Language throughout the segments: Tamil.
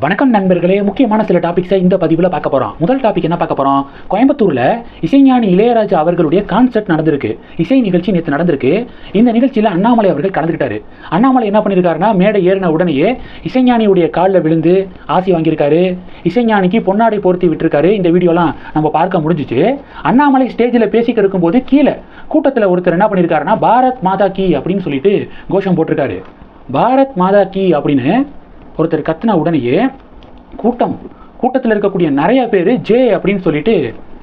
வணக்கம் நண்பர்களே முக்கியமான சில டாபிக்ஸை இந்த பதிவில் பார்க்க போகிறோம் முதல் டாபிக் என்ன பார்க்க போகிறோம் கோயம்புத்தூரில் இசைஞானி இளையராஜா அவர்களுடைய கான்சர்ட் நடந்திருக்கு. இசை நிகழ்ச்சி நேற்று நடந்திருக்கு. இந்த நிகழ்ச்சியில் அண்ணாமலை அவர்கள் கலந்துக்கிட்டாரு. அண்ணாமலை என்ன பண்ணியிருக்காருன்னா மேடை ஏறின உடனேயே இசைஞானியுடைய காலில் விழுந்து ஆசி வாங்கியிருக்காரு. இசைஞானிக்கு பொன்னாடை போர்த்தி விட்டுருக்காரு. இந்த வீடியோலாம் நம்ம பார்க்க முடிஞ்சிச்சு. அண்ணாமலை ஸ்டேஜில் பேசிக்கிட்டு இருக்கும்போது கீழே கூட்டத்தில் ஒருத்தர் என்ன பண்ணியிருக்காருன்னா பாரத் மாதா கி அப்படின்னு சொல்லிட்டு கோஷம் போட்டிருக்காரு. பாரத் மாதா கி அப்படின்னு ஒருத்தர் கத்துன உடனேயே கூட்டம் கூட்டத்தில் இருக்கக்கூடிய நிறைய பேர் ஜே அப்படின்னு சொல்லிட்டு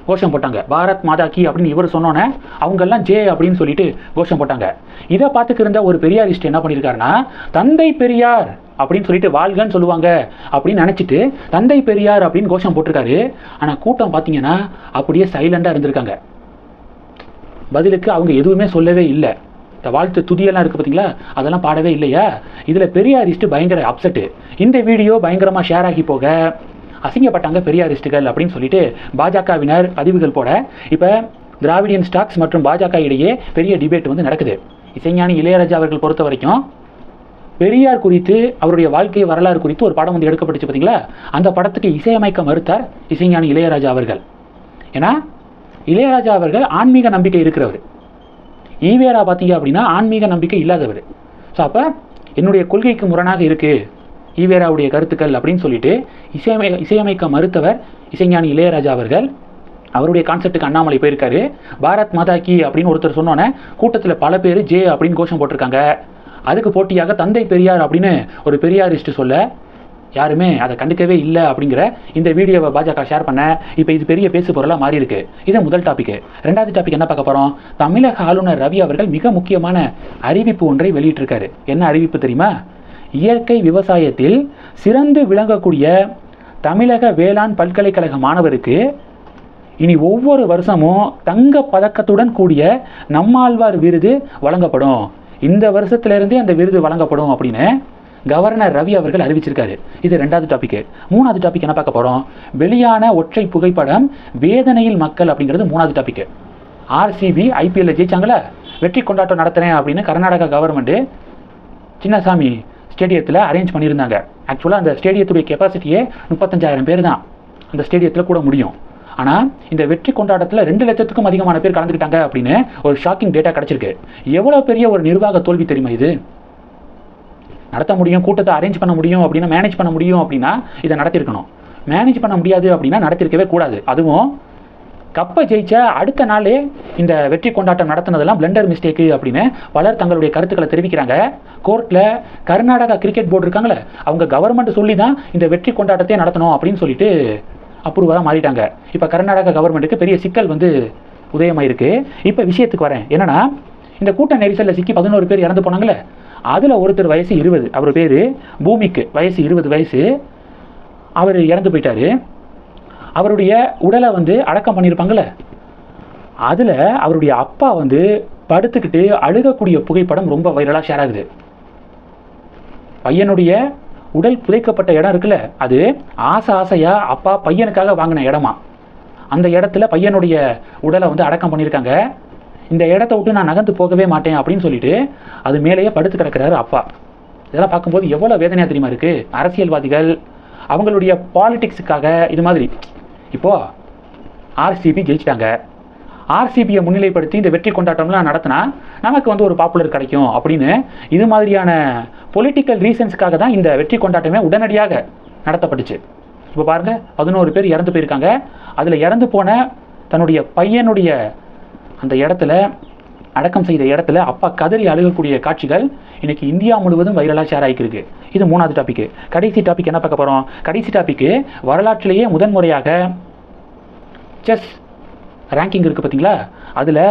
கோஷம் போட்டாங்க. பாரத் மாதா கி அப்படின்னு இவர் சொன்னோன்னே அவங்கெல்லாம் ஜே அப்படின்னு சொல்லிட்டு கோஷம் போட்டாங்க. இதை பார்த்துக்கிருந்த ஒரு பெரியாரிஸ்ட் என்ன பண்ணியிருக்காருன்னா தந்தை பெரியார் அப்படின்னு சொல்லிட்டு வாழ்கன்னு சொல்லுவாங்க அப்படின்னு நினச்சிட்டு தந்தை பெரியார் அப்படின்னு கோஷம் போட்டிருக்காரு. ஆனால் கூட்டம் பார்த்தீங்கன்னா அப்படியே சைலண்டாக இருந்திருக்காங்க. பதிலுக்கு அவங்க எதுவுமே சொல்லவே இல்லை. இந்த வாழ்த்து துதியெல்லாம் இருக்குது பார்த்தீங்களா அதெல்லாம் பாடவே இல்லையா? இதில் பெரியாரிஸ்ட் பயங்கர அப்செட்டு இந்த வீடியோ பயங்கரமாக ஷேர் ஆகி போக அசிங்கப்பட்டாங்க பெரியாரிஸ்ட்டுகள் அப்படின்னு சொல்லிட்டு பாஜகவினர் பதிவுகள் போட இப்போ திராவிடியன் ஸ்டாக்ஸ் மற்றும் பாஜக இடையே பெரிய டிபேட் வந்து நடக்குது. இசைஞானி இளையராஜா அவர்கள் பொறுத்த வரைக்கும் பெரியார் குறித்து அவருடைய வாழ்க்கை வரலாறு குறித்து ஒரு படம் வந்து எடுக்கப்பட்டுச்சு பார்த்தீங்களா அந்த படத்துக்கு இசையமைக்க மறுத்தார் இசைஞானி இளையராஜா அவர்கள். ஏன்னா இளையராஜா அவர்கள் ஆன்மீக நம்பிக்கை இருக்கிறவர். ஈவேரா பார்த்தீங்க அப்படின்னா ஆன்மீக நம்பிக்கை இல்லாதவர். ஸோ அப்போ என்னுடைய கொள்கைக்கு முரணாக இருக்குது ஈவேராவுடைய கருத்துக்கள் அப்படின்னு சொல்லிட்டு இசையமை இசையமைக்க மறுத்தவர் இசைஞானி இளையராஜா அவர்கள். அவருடைய கான்செப்ட்டுக்கு அண்ணாமலை போயிருக்காரு. பாரத் மாதா கி அப்படின்னு ஒருத்தர் சொன்னோன்னே கூட்டத்தில் பல பேர் ஜே அப்படின்னு கோஷம் போட்டிருக்காங்க. அதுக்கு போட்டியாக தந்தை பெரியார் அப்படின்னு ஒரு பெரியாரிஸ்ட் சொல்ல யாருமே அதை கண்டுக்கவே இல்லை அப்படிங்கிற இந்த வீடியோவை பாஜக ஷேர் பண்ண இப்போ இது பெரிய பேசு பொருளாக மாறி இருக்கு. இது முதல் டாபிக் ரெண்டாவது டாபிக் என்ன பார்க்க போகிறோம் தமிழக ஆளுநர் ரவி அவர்கள் மிக முக்கியமான அறிவிப்பு ஒன்றை வெளியிட்டிருக்காரு. என்ன அறிவிப்பு தெரியுமா? இயற்கை விவசாயத்தில் சிறந்து விளங்கக்கூடிய தமிழக வேளாண் பல்கலைக்கழக மாணவருக்கு இனி ஒவ்வொரு வருஷமும் தங்க பதக்கத்துடன் கூடிய நம்மாழ்வார் விருது வழங்கப்படும். இந்த வருஷத்துலேருந்தே அந்த விருது வழங்கப்படும் அப்படின்னு கவர்னர் ரவி அவர்கள் அறிவிச்சிருக்காரு. இது ரெண்டாவது டாபிக் மூணாவது டாபிக் என்ன பார்க்க போகிறோம் வெளியான ஒற்றை புகைப்படம் வேதனையில் மக்கள் அப்படிங்கிறது மூணாவது டாபிக் ஆர்சிபி ஐபிஎல்ல ஜெயிச்சாங்களா? வெற்றி கொண்டாட்டம் நடத்துகிறேன் அப்படின்னு கர்நாடகா கவர்மெண்ட்டு சின்னசாமி ஸ்டேடியத்தில் அரேஞ்ச் பண்ணியிருந்தாங்க. ஆக்சுவலாக அந்த ஸ்டேடியத்துடைய கெப்பாசிட்டியே முப்பத்தஞ்சாயிரம் பேர் தான். அந்த ஸ்டேடியத்தில் கூட முடியும். ஆனால் இந்த வெற்றி கொண்டாட்டத்தில் ரெண்டு லட்சத்துக்கும் அதிகமான பேர் கலந்துக்கிட்டாங்க அப்படின்னு ஒரு ஷாக்கிங் டேட்டா கிடச்சிருக்கு. எவ்வளோ பெரிய ஒரு நிர்வாக தோல்வி தெரியுமா இது? நடத்த முடியும் கூட்டத்தை அரேஞ்ச் பண்ண முடியும் அப்படின்னா மேனேஜ் பண்ண முடியும் அப்படின்னா இதை நடத்திருக்கணும். மேனேஜ் பண்ண முடியாது அப்படின்னா நடத்திருக்கவே கூடாது. அதுவும் கப்பை ஜெயிச்ச அடுத்த நாளே இந்த வெற்றி கொண்டாட்டம் நடத்தினதெல்லாம் பிளண்டர் மிஸ்டேக்கு அப்படின்னு பலர் தங்களுடைய கருத்துக்களை தெரிவிக்கிறாங்க. கோர்ட்டில் கர்நாடகா கிரிக்கெட் போர்டு இருக்காங்களே அவங்க கவர்மெண்ட் சொல்லி தான் இந்த வெற்றி கொண்டாட்டத்தை நடத்தணும் அப்படின்னு சொல்லிட்டு அப்ரூவலாக மாறிட்டாங்க. இப்போ கர்நாடகா கவர்மெண்ட்டுக்கு பெரிய சிக்கல் வந்து உதயமாயிருக்கு. இப்போ விஷயத்துக்கு வரேன். என்னன்னா இந்த கூட்ட நெரிசலில் சிக்கி பதினோரு பேர் இறந்து போனாங்களே அதில் ஒருத்தர் வயசு இருபது. அவர் பேர் பூமிக்கு. வயசு இருபது வயசு. அவர் இறந்து போயிட்டாரு. அவருடைய உடலை வந்து அடக்கம் பண்ணியிருப்பாங்கள்ல அதில் அவருடைய அப்பா வந்து படுத்துக்கிட்டு அழுகக்கூடிய புகைப்படம் ரொம்ப வைரலாக ஷேர் ஆகுது. பையனுடைய உடல் புதைக்கப்பட்ட இடம் இருக்குல்ல? அது ஆசை ஆசையாக அப்பா பையனுக்காக வாங்கின இடமா? அந்த இடத்துல பையனுடைய உடலை வந்து அடக்கம் பண்ணியிருக்காங்க இந்த இடத்த விட்டு நான் நகர்ந்து போகவே மாட்டேன் அப்படின்னு சொல்லிட்டு அது மேலேயே படுத்து கிடக்கிறாரு அப்பா. இதெல்லாம் பார்க்கும்போது எவ்வளோ வேதனையாக தெரியுமா இருக்குது அரசியல்வாதிகள் அவங்களுடைய பாலிடிக்ஸுக்காக இது மாதிரி. இப்போது ஆர்சிபி ஜெயிச்சிட்டாங்க. ஆர்சிபியை முன்னிலைப்படுத்தி இந்த வெற்றி கொண்டாட்டம்லாம் நடத்தினா நமக்கு வந்து ஒரு பாப்புலர் கிடைக்கும் அப்படின்னு இது மாதிரியான பொலிட்டிக்கல் ரீசன்ஸ்க்காக தான் இந்த வெற்றி கொண்டாட்டமே உடனடியாக நடத்தப்பட்டுச்சு. இப்போ பாருங்கள் பதினோரு பேர் இறந்து போயிருக்காங்க. அதில் இறந்து போன தன்னுடைய பையனுடைய அந்த இடத்துல அடக்கம் செய்த இடத்துல அப்பா கதறி அழுகக்கூடிய காட்சிகள் இன்னைக்கு இந்தியா முழுவதும் வைரலாக ஷேர் ஆகிருக்கு இது மூணாவது டாபிக் கடைசி டாபிக் என்ன பார்க்க போகிறோம் கடைசி டாபிக்கு வரலாற்றிலேயே முதன்முறையாக செஸ் ரேங்கிங் இருக்குது பார்த்தீங்களா? அதில்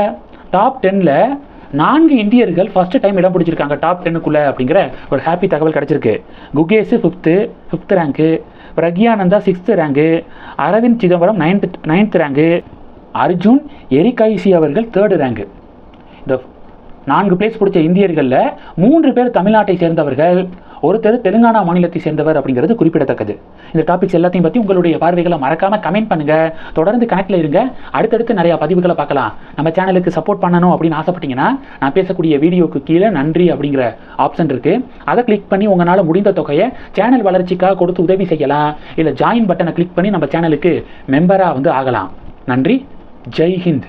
டாப் டென்னில் நான்கு இந்தியர்கள் ஃபஸ்ட்டு டைம் இடம் பிடிச்சிருக்காங்க டாப் டென்னுக்குள்ளே அப்படிங்கிற ஒரு ஹாப்பி தகவல் கிடச்சிருக்கு. Gukesh fifth fifth rank Praggnanandhaa sixth rank Aravind Chithambaram ninth ninth rank Arjun Erigaisi அவர்கள் தேர்டு ரேங்கு இந்த நான்கு பிளேஸ் பிடிச்ச இந்தியர்களில் மூன்று பேர் தமிழ்நாட்டை சேர்ந்தவர்கள் ஒருத்தர் தெலுங்கானா மாநிலத்தை சேர்ந்தவர் அப்படிங்கிறது குறிப்பிடத்தக்கது. இந்த டாபிக்ஸ் எல்லாத்தையும் பற்றி உங்களுடைய பார்வைகளை மறக்காமல் கமெண்ட் பண்ணுங்கள் தொடர்ந்து கனெக்டில் இருங்க. அடுத்தடுத்து நிறையா பதிவுகளை பார்க்கலாம். நம்ம சேனலுக்கு சப்போர்ட் பண்ணணும் அப்படின்னு ஆசைப்பட்டீங்கன்னா நான் பேசக்கூடிய வீடியோக்கு கீழே நன்றி அப்படிங்கிற ஆப்ஷன் இருக்குது அதை கிளிக் பண்ணி உங்களால் முடிந்த தொகையை சேனல் வளர்ச்சிக்காக கொடுத்து உதவி செய்யலாம். இல்லை ஜாயின் பட்டனை கிளிக் பண்ணி நம்ம சேனலுக்கு மெம்பராக வந்து ஆகலாம். நன்றி. Jai Hind.